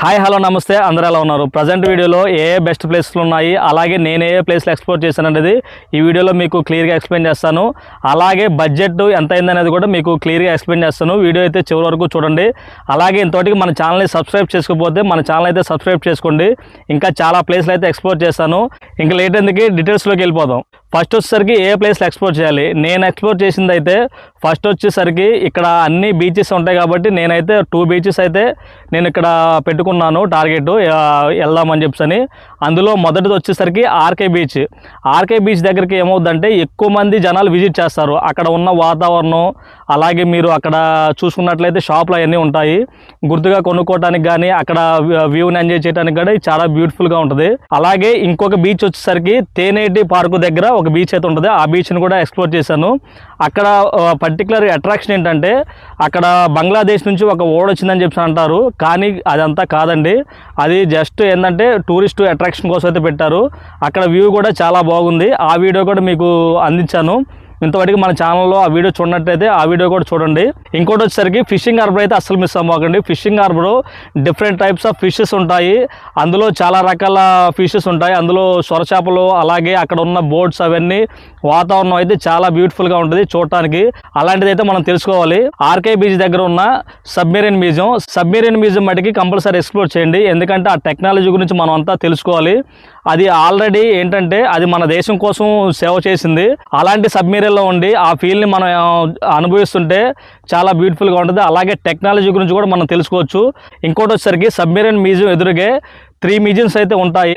Hi hello నమస్తే. అందరూ ఎలా ఉన్నారు? ప్రజెంట్ వీడియోలో ఏ ఏ బెస్ట్ ప్లేస్లు ఉన్నాయి? అలాగే నేను ఏ ఏ ప్లేస్లు ఎక్స్ప్లోర్ చేశాననేది ఈ వీడియోలో మీకు క్లియర్గా ఎక్స్ప్లెయిన్ చేస్తాను. అలాగే బడ్జెట్ ఎంత అయింది అనేది కూడా మీకు క్లియర్గా ఎక్స్ప్లెయిన్ చేస్తాను. వీడియో అయితే చివరి వరకు చూడండి. అలాగే ఇంతటికి మన ఛానల్ని సబ్స్క్రైబ్ చేసుకోకపోతే మన ఛానల్ అయితే సబ్స్క్రైబ్ చేసుకోండి. ఇంకా చాలా ప్లేస్లు అయితే ఎక్స్ప్లోర్ చేస్తాను. ఇంకా లేట్ ఎందుకు? డీటెయిల్స్లోకి వెళ్ళిపోదాం. ఫస్ట్ వచ్చేసరికి ఏ ప్లేస్లో ఎక్స్ప్లోర్ చేయాలి? నేను ఎక్స్ప్లోర్ చేసింది అయితే ఫస్ట్ వచ్చేసరికి ఇక్కడ అన్ని బీచెస్ ఉంటాయి కాబట్టి నేనైతే టూ బీచెస్ అయితే నేను ఇక్కడ పెట్టుకున్నాను టార్గెట్ వెళ్దామని చెప్పని అందులో మొదటిది వచ్చేసరికి ఆర్కే బీచ్. ఆర్కే బీచ్ దగ్గరికి ఏమవుద్దంటే ఎక్కువ మంది జనాలు విజిట్ చేస్తారు. అక్కడ ఉన్న వాతావరణం అలాగే మీరు అక్కడ చూసుకున్నట్లయితే షాపులు అవన్నీ ఉంటాయి. గుర్తుగా కొనుక్కోవడానికి కానీ అక్కడ వ్యూని ఎంజాయ్ చేయడానికి కానీ చాలా బ్యూటిఫుల్గా ఉంటుంది. అలాగే ఇంకొక బీచ్ వచ్చేసరికి తేనేటి పార్కు దగ్గర ఒక ఒక బీచ్ అయితే ఉంటుంది. ఆ బీచ్ని కూడా ఎక్స్ప్లోర్ చేశాను. అక్కడ పర్టికులర్ అట్రాక్షన్ ఏంటంటే అక్కడ బంగ్లాదేశ్ నుంచి ఒక ఓడ వచ్చిందని చెప్పి అంటారు. కానీ అదంతా కాదండి. అది జస్ట్ ఏంటంటే టూరిస్ట్ అట్రాక్షన్ కోసం అయితే పెట్టారు. అక్కడ వ్యూ కూడా చాలా బాగుంది. ఆ వీడియో కూడా మీకు అందించాను. ఇంతవరకు మన ఛానల్లో ఆ వీడియో చూడనట్టయితే ఆ వీడియో కూడా చూడండి. ఇంకోటి వచ్చేసరికి ఫిషింగ్ హార్బర్ అయితే అస్సలు మిస్ అవ్వకండి. Fishing harbour different types of fishes ఉంటాయి. అందులో చాలా రకాల ఫిషెస్ ఉంటాయి. అందులో సొరచేపలు అలాగే అక్కడ ఉన్న బోట్స్ అవన్నీ వాతావరణం అయితే చాలా బ్యూటిఫుల్గా ఉంటుంది చూడటానికి. అలాంటిది అయితే మనం తెలుసుకోవాలి. ఆర్కే బీచ్ దగ్గర ఉన్న సబ్మెరీన్ మ్యూజియం. సబ్మెరీన్ మ్యూజియం మటుకి కంపల్సరీ ఎక్స్ప్లోర్ చేయండి. ఎందుకంటే ఆ టెక్నాలజీ గురించి మనం అంతా తెలుసుకోవాలి. అది ఆల్రెడీ ఏంటంటే అది మన దేశం కోసం సేవ చేసింది. అలాంటి సబ్మెరీన్లో ఉండి ఆ ఫీల్ని మనం అనుభవిస్తుంటే చాలా బ్యూటిఫుల్గా ఉంటుంది. అలాగే టెక్నాలజీ గురించి కూడా మనం తెలుసుకోవచ్చు. ఇంకోటి వచ్చేసరికి సబ్మెరీన్ మ్యూజియం ఎదురుగే త్రీ మ్యూజియంస్ అయితే ఉంటాయి.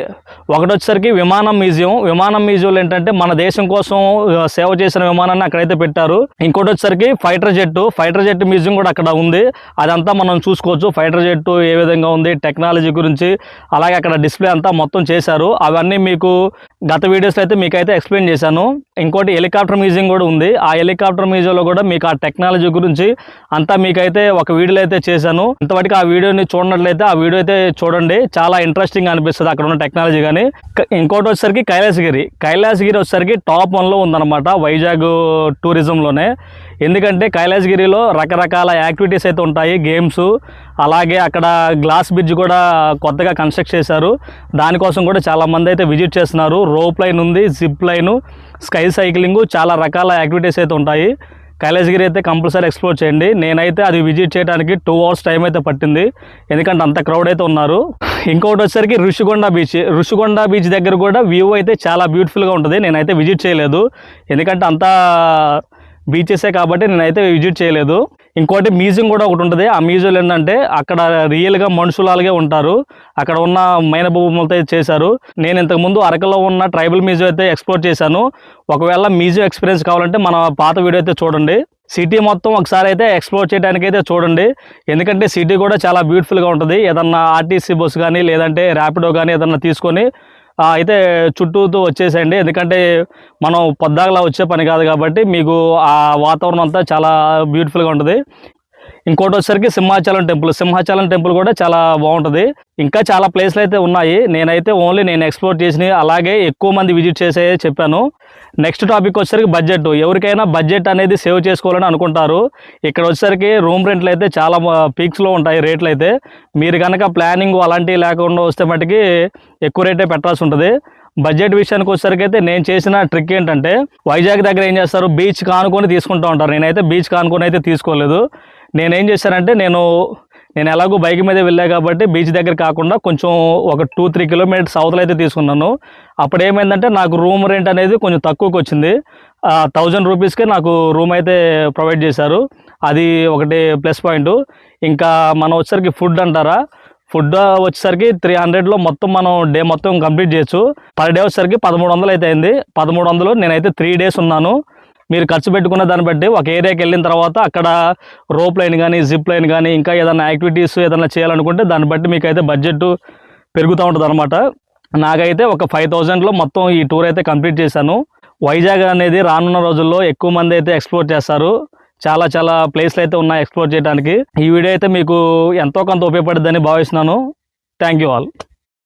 ఒకటి వచ్చేసరికి విమానం మ్యూజియం. విమానం మ్యూజియంలో ఏంటంటే మన దేశం కోసం సేవ చేసిన విమానాన్ని అక్కడైతే పెట్టారు. ఇంకోటి వచ్చేసరికి fighter jet fighter jet museum కూడా అక్కడ ఉంది. అదంతా మనం చూసుకోవచ్చు. ఫైటర్ జెట్ ఏ విధంగా ఉంది టెక్నాలజీ గురించి అలాగే అక్కడ డిస్ప్లే అంతా మొత్తం చేశారు. అవన్నీ మీకు గత వీడియోస్లో అయితే మీకైతే ఎక్స్ప్లెయిన్ చేశాను. ఇంకోటి హెలికాప్టర్ మ్యూజియం కూడా ఉంది. ఆ హెలికాప్టర్ మ్యూజియంలో కూడా మీకు ఆ టెక్నాలజీ గురించి అంతా మీకైతే ఒక వీడియోలో అయితే చేశాను. ఇంతవరకు ఆ వీడియోని చూడనట్లయితే ఆ వీడియో అయితే చూడండి. చాలా ఇంట్రెస్టింగ్ అనిపిస్తుంది అక్కడ ఉన్న టెక్నాలజీ కానీ ఇంకోటి వచ్చేసరికి కైలాసగిరి. కైలాసగిరి వచ్చేసరికి టాప్ వన్లో ఉందన్నమాట వైజాగ్ టూరిజంలోనే ఎందుకంటే కైలాసగిరిలో రకరకాల యాక్టివిటీస్ అయితే ఉంటాయి గేమ్స్. అలాగే అక్కడ గ్లాస్ బ్రిడ్జ్ కూడా కొత్తగా కన్స్ట్రక్ట్ చేశారు. దానికోసం కూడా చాలామంది అయితే విజిట్ చేస్తున్నారు. రోప్ లైన్ ఉంది జిప్ లైను స్కై సైక్లింగ్ చాలా రకాల యాక్టివిటీస్ అయితే ఉంటాయి. కైలాసగిరి అయితే కంపల్సరీ ఎక్స్ప్లోర్ చేయండి. నేనైతే అది విజిట్ చేయడానికి టూ అవర్స్ టైం అయితే పట్టింది. ఎందుకంటే అంత క్రౌడ్ అయితే ఉన్నారు. ఇంకొకటి వచ్చేసరికి ఋషికొండ బీచ్. ఋషికొండ బీచ్ దగ్గర కూడా వ్యూ అయితే చాలా బ్యూటిఫుల్గా ఉంటుంది. నేనైతే విజిట్ చేయలేదు. ఎందుకంటే అంతా బీచెసే కాబట్టి నేనైతే విజిట్ చేయలేదు. ఇంకోటి మ్యూజియం కూడా ఒకటి ఉంటుంది. ఆ మ్యూజియం ఏంటంటే అక్కడ రియల్గా మనుషులాగే ఉంటారు. అక్కడ ఉన్న మైన బొమ్మలతో చేశారు. నేను ఇంతకుముందు అరకులో ఉన్న ట్రైబల్ మ్యూజియం అయితే ఎక్స్ప్లోర్ చేశాను. ఒకవేళ మ్యూజియం ఎక్స్పీరియన్స్ కావాలంటే మన పాత వీడియో అయితే చూడండి. సిటీ మొత్తం ఒకసారి అయితే ఎక్స్ప్లోర్ చేయడానికి అయితే చూడండి. ఎందుకంటే సిటీ కూడా చాలా బ్యూటిఫుల్గా ఉంటుంది. ఏదన్నా ఆర్టీసీ బస్ కానీ లేదంటే ర్యాపిడో కానీ ఏదన్నా తీసుకొని అయితే చుట్టూతో వచ్చేసేయండి. ఎందుకంటే మనం పొద్దాగలా వచ్చే పని కాదు కాబట్టి మీకు ఆ వాతావరణం అంతా చాలా బ్యూటిఫుల్గా ఉంటుంది. ఇంకోటి వచ్చేసరికి సింహాచలం టెంపుల్. సింహాచలం టెంపుల్ కూడా చాలా బాగుంటుంది. ఇంకా చాలా ప్లేస్లు అయితే ఉన్నాయి. నేనైతే ఓన్లీ నేను ఎక్స్ప్లోర్ చేసినవి అలాగే ఎక్కువ మంది విజిట్ చేసే చెప్పాను. నెక్స్ట్ టాపిక్ వచ్చేసరికి బడ్జెట్. ఎవరికైనా బడ్జెట్ అనేది సేవ్ చేసుకోవాలని అనుకుంటారు. ఇక్కడ వచ్చేసరికి రూమ్ రెంట్లు అయితే చాలా పీక్స్లో ఉంటాయి రేట్లు అయితే మీరు కనుక ప్లానింగ్ అలాంటివి లేకుండా వస్తే మటుకి ఎక్కువ రేటే పెట్టాల్సి ఉంటుంది. బడ్జెట్ విషయానికి వచ్చేసరికి అయితే నేను చేసిన ట్రిక్ ఏంటంటే వైజాగ్ దగ్గర ఏం చేస్తారు? బీచ్ కానుకొని తీసుకుంటూ ఉంటారు. నేనైతే బీచ్ కానుకొని అయితే తీసుకోలేదు. నేనేం చేశానంటే నేను నేను ఎలాగో బైక్ మీద వెళ్ళా కాబట్టి బీచ్ దగ్గర కాకుండా కొంచెం ఒక టూ త్రీ కిలోమీటర్స్ అవతల అయితే తీసుకున్నాను. అప్పుడు ఏమైందంటే నాకు రూమ్ రెంట్ అనేది కొంచెం తక్కువకి వచ్చింది. థౌజండ్ రూపీస్కే నాకు రూమ్ అయితే ప్రొవైడ్ చేశారు. అది ఒకటి ప్లస్ పాయింట్. ఇంకా మనం వచ్చేసరికి ఫుడ్ అంటారా? ఫుడ్ వచ్చేసరికి త్రీ హండ్రెడ్లో మొత్తం మనం డే మొత్తం కంప్లీట్ చేయొచ్చు. పర్ డే వచ్చేసరికి పదమూడు వందలు అయితే అయింది. పదమూడు వందలు నేనైతే త్రీ డేస్ ఉన్నాను. మీరు ఖర్చు పెట్టుకున్న దాన్ని బట్టి ఒక ఏరియాకి వెళ్ళిన తర్వాత అక్కడ రోప్ లైన్ కానీ జిప్ లైన్ కానీ ఇంకా ఏదైనా యాక్టివిటీస్ ఏదైనా చేయాలనుకుంటే దాన్ని బట్టి మీకు అయితే బడ్జెట్ పెరుగుతూ ఉంటుంది అనమాట నాకైతే ఒక ఫైవ్ థౌజండ్లో మొత్తం ఈ టూర్ అయితే కంప్లీట్ చేశాను. వైజాగ్ అనేది రానున్న రోజుల్లో ఎక్కువ మంది అయితే ఎక్స్ప్లోర్ చేస్తారు. చాలా చాలా ప్లేస్లు అయితే ఉన్నాయి ఎక్స్ప్లోర్ చేయడానికి ఈ వీడియో అయితే మీకు ఎంతో కొంత ఉపయోగపడుతుందని భావిస్తున్నాను. Thank you all.